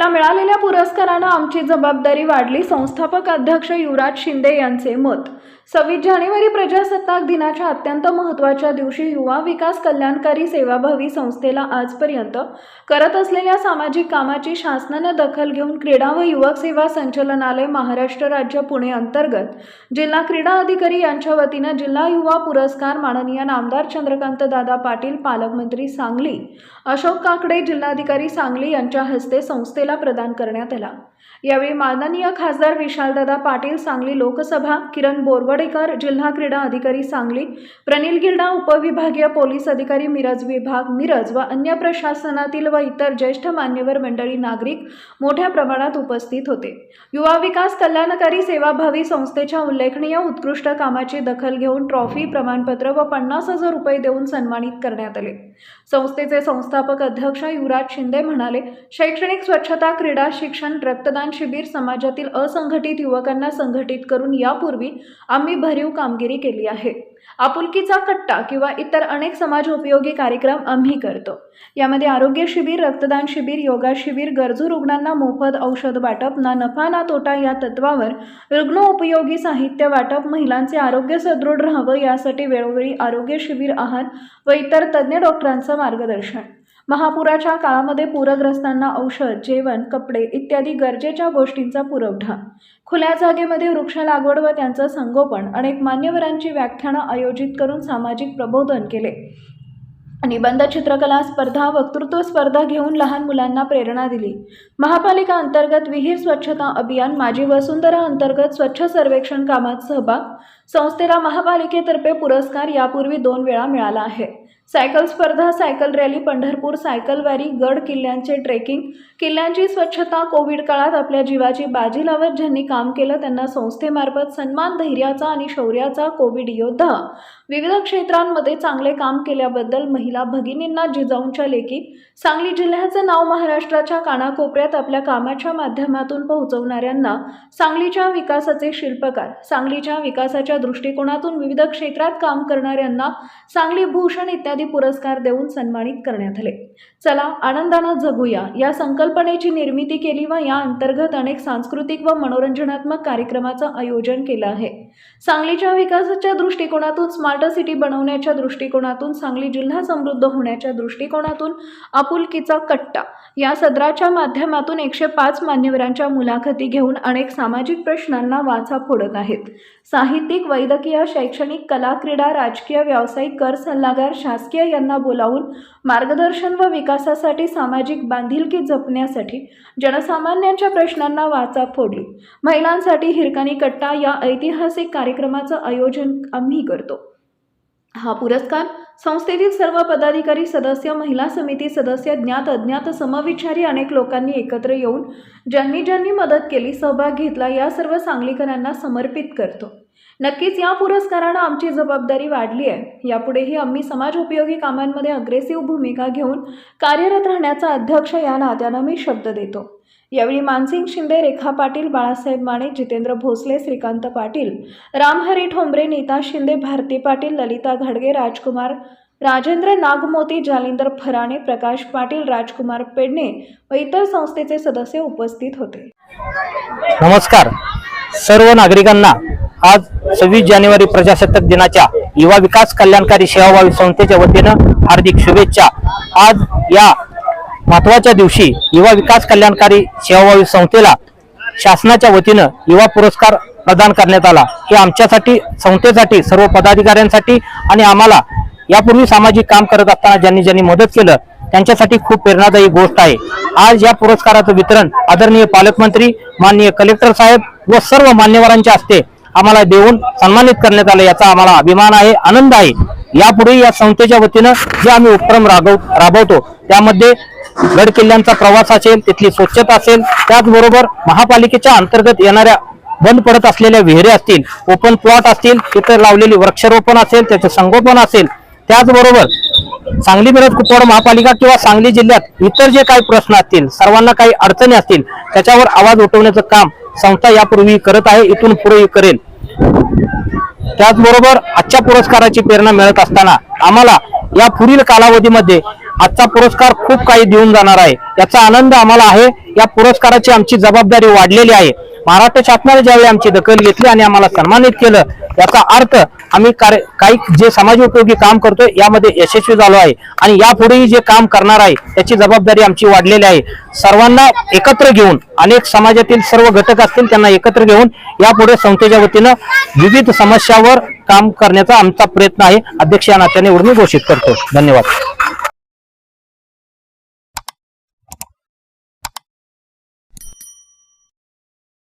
संस्थेला मिळालेल्या पुरस्कारानं आमची जबाबदारी वाढली. संस्थापक अध्यक्ष युवराज शिंदे यांचे मत. सव्वीस जानेवारी प्रजासत्ताक दिनाच्या अत्यंत महत्त्वाच्या दिवशी युवा विकास कल्याणकारी सेवाभावी संस्थेला आजपर्यंत करत असलेल्या सामाजिक कामाची शासनानं दखल घेऊन क्रीडा व युवक सेवा संचालनालय महाराष्ट्र राज्य पुणे अंतर्गत जिल्हा क्रीडा अधिकारी यांच्या वतीनं जिल्हा युवा पुरस्कार माननीय नामदार चंद्रकांत दादा पाटील पालकमंत्री सांगली अशोक काकडे जिल्हाधिकारी सांगली यांच्या हस्ते संस्थेला प्रदान करण्यात आला. यावेळी माननीय खासदार विशालदादा पाटील सांगली लोकसभा किरण बोरवडेकर जिल्हा क्रीडा अधिकारी सांगली प्रनिल गिल्डा उपविभागीय पोलीस अधिकारी मिरज विभाग मिरज व अन्य प्रशासनातील व इतर ज्येष्ठ मान्यवर मंडळी नागरिक मोठ्या प्रमाणात उपस्थित होते. युवा विकास कल्याणकारी सेवाभावी संस्थेच्या उल्लेखनीय उत्कृष्ट कामाची दखल घेऊन ट्रॉफी प्रमाणपत्र व पन्नास हजार रुपये देऊन सन्मानित करण्यात आले. संस्थेचे संस्थापक अध्यक्ष युवराज शिंदे म्हणाले शैक्षणिक स्वच्छता क्रीडा शिक्षण रक्तदान शिबिर समाजातील असंघटित युवकांना संघटित करून यापूर्वी आम्ही भरीव कामगिरी केली आहे. आपुलकीचा कट्टा किंवा इतर अनेक समाज उपयोगी कार्यक्रम आम्ही करतो. यामध्ये आरोग्य शिबिर रक्तदान शिबिर योगा शिबिर गरजू रुग्णांना मोफत औषध वाटप ना नफा ना तोटा या तत्वावर रुग्णोपयोगी साहित्य वाटप महिलांचे आरोग्य सदृढ राहावं यासाठी वेळोवेळी आरोग्य शिबिर आहार व इतर तज्ज्ञ डॉक्टरांचं मार्गदर्शन. महापुराच्या काळामध्ये पूरग्रस्तांना औषध जेवण कपडे इत्यादी गरजेच्या गोष्टींचा पुरवठा. खुल्या जागेमध्ये वृक्ष लागवड व त्यांचं संगोपन अनेक मान्यवरांची व्याख्यानं आयोजित करून सामाजिक प्रबोधन केले. निबंध चित्रकला स्पर्धा वक्तृत्व स्पर्धा घेऊन लहान मुलांना प्रेरणा दिली. महापालिका अंतर्गत विहीर स्वच्छता अभियान माझी वसुंधरा अंतर्गत स्वच्छ सर्वेक्षण कामात सहभाग संस्थेला महापालिकेतर्फे पुरस्कार यापूर्वी दोन वेळा मिळाला आहे. सायकल स्पर्धा सायकल रॅली पंढरपूर सायकल वारी गड किल्ल्यांचे ट्रेकिंग किल्ल्यांची स्वच्छता कोविड काळात आपल्या जीवाची बाजी लावत ज्यांनी काम केलं त्यांना संस्थेमार्फत सन्मान धैर्याचा आणि शौर्याचा कोविड योद्धा. विविध क्षेत्रांमध्ये चांगले काम केल्याबद्दल महिला भगिनींना जिजाऊंच्या लेखी सांगली जिल्ह्याचं नाव महाराष्ट्राच्या कानाकोपऱ्यात आपल्या कामाच्या माध्यमातून पोहोचवणाऱ्यांना सांगलीच्या विकासाचे शिल्पकार सांगलीच्या विकासाच्या दृष्टिकोनातून विविध क्षेत्रात काम करणाऱ्यांना सांगली भूषण इत्यादी पुरस्कार देऊन सन्मानित करण्यात आले. चला आनंदानं जगूया. या संकल्पनेची निर्मिती केली व या अंतर्गत अनेक सांस्कृतिक व मनोरंजनात्मक कार्यक्रमाचं आयोजन केलं आहे. सांगलीच्या विकासाच्या दृष्टिकोनातून स्मार्ट सिटी बनवण्याच्या दृष्टिकोनातून सांगली जिल्हा समृद्ध होण्याच्या दृष्टिकोनातून आपुलकीचा कट्टा. या सदराच्या माध्यमातून एकशे पाच मान्यवरांच्या मुलाखती घेऊन अनेक सामाजिक प्रश्नांना वाचा फोडत आहेत. साहित्यिक वैद्यकीय शैक्षणिक कला क्रीडा राजकीय व्यावसायिक कर सल्लागार शासकीय यांना बोलावून मार्गदर्शन व विकासासाठी सामाजिक बांधिलकी जपण्यासाठी जनसामान्यांच्या प्रश्नांना वाचा फोडली. महिलांसाठी हिरकणी कट्टा या ऐतिहासिक कार्यक्रमाचं आयोजन आम्ही करतो. हा पुरस्कार संस्थेतील सर्व पदाधिकारी सदस्य महिला समिती सदस्य ज्ञात अज्ञात समविचारी अनेक लोकांनी एकत्र येऊन ज्यांनी ज्यांनी मदत केली सहभाग घेतला या सर्व सांगलीकरांना समर्पित करतो. नक्कीच या पुरस्कारानं आमची जबाबदारी वाढली आहे. यापुढेही आम्ही समाज उपयोगी कामांमध्ये अग्रेसिव्ह भूमिका घेऊन कार्यरत राहण्याचा अध्यक्ष या नात्यानं मी शब्द देतो. यावेळी मानसिंग शिंदे रेखा पाटील बाळासाहेब माने जितेंद्र भोसले श्रीकांत पाटील रामहरी ठोंबरे नीता शिंदे भारती पाटील ललिता घाडगे राजकुमार राजेंद्र नागमोती जालिंदर फराणे प्रकाश पाटील राजकुमार पेडणे व इतर संस्थेचे सदस्य उपस्थित होते. नमस्कार. सर्व नागरिकांना आज सव्वीस जानेवारी प्रजासत्ताक दिनाच्या युवा विकास कल्याणकारी सेवाभावी संस्थेच्या वतीनं हार्दिक शुभेच्छा. आज या महत्त्वाच्या दिवशी युवा विकास कल्याणकारी सेवाभावी संस्थेला शासनाच्या वतीनं युवा पुरस्कार प्रदान करण्यात आला. हे आमच्यासाठी संस्थेसाठी सर्व पदाधिकाऱ्यांसाठी आणि आम्हाला यापूर्वी सामाजिक काम करत असताना ज्यांनी ज्यांनी मदत केलं त्यांच्यासाठी खूप प्रेरणादायी गोष्ट आहे. आज या पुरस्काराचं वितरण आदरणीय पालकमंत्री माननीय कलेक्टर साहेब व सर्व मान्यवरांच्या हस्ते आम्हाला देऊन सन्मानित करण्यात आलं याचा आम्हाला अभिमान आहे आनंद आहे. यापुढे या संस्थेच्या वतीनं जे आम्ही उपक्रम राबव राबवतो त्यामध्ये गड किल्ल्यांचा प्रवास असेल तिथली स्वच्छता असेल त्याचबरोबर महापालिकेच्या अंतर्गत येणाऱ्या बंद पडत असलेल्या विहिरी असतील ओपन प्लॉट असतील तिथं लावलेली वृक्षारोपण असेल त्याचे संगोपन असेल त्याचबरोबर सांगली मिरज कुपवाड महापालिका किंवा सांगली जिल्ह्यात इतर जे काही प्रश्न असतील सर्वांना काही अडचणी असतील त्याच्यावर आवाज उठवण्याचं काम संस्था यापूर्वी करत आहे इथून पुढे करेल. त्याचबरोबर आजच्या पुरस्काराची प्रेरणा मिळत असताना आम्हाला या पुढील कालावधीमध्ये आजचा पुरस्कार खूप काही देऊन जाणार आहे. याचा आनंद आम्हाला आहे. या पुरस्काराची आमची जबाबदारी वाढलेली आहे. महाराष्ट्र शासनाने ज्यावेळी आमची दखल घेतली आणि आम्हाला सन्मानित केलं याचा अर्थ आम्ही कार्य काही जे समाज उपयोगी काम करतोय यामध्ये यशस्वी झालो आहे. आणि यापुढेही जे काम करणार आहे त्याची जबाबदारी आमची वाढलेली आहे. सर्वांना एकत्र घेऊन अनेक समाजातील सर्व घटक असतील त्यांना एकत्र घेऊन यापुढे संस्थेच्या वतीनं विविध समस्यावर काम करण्याचा आमचा प्रयत्न आहे. अध्यक्ष या नात्याने मी घोषित करतो. धन्यवाद.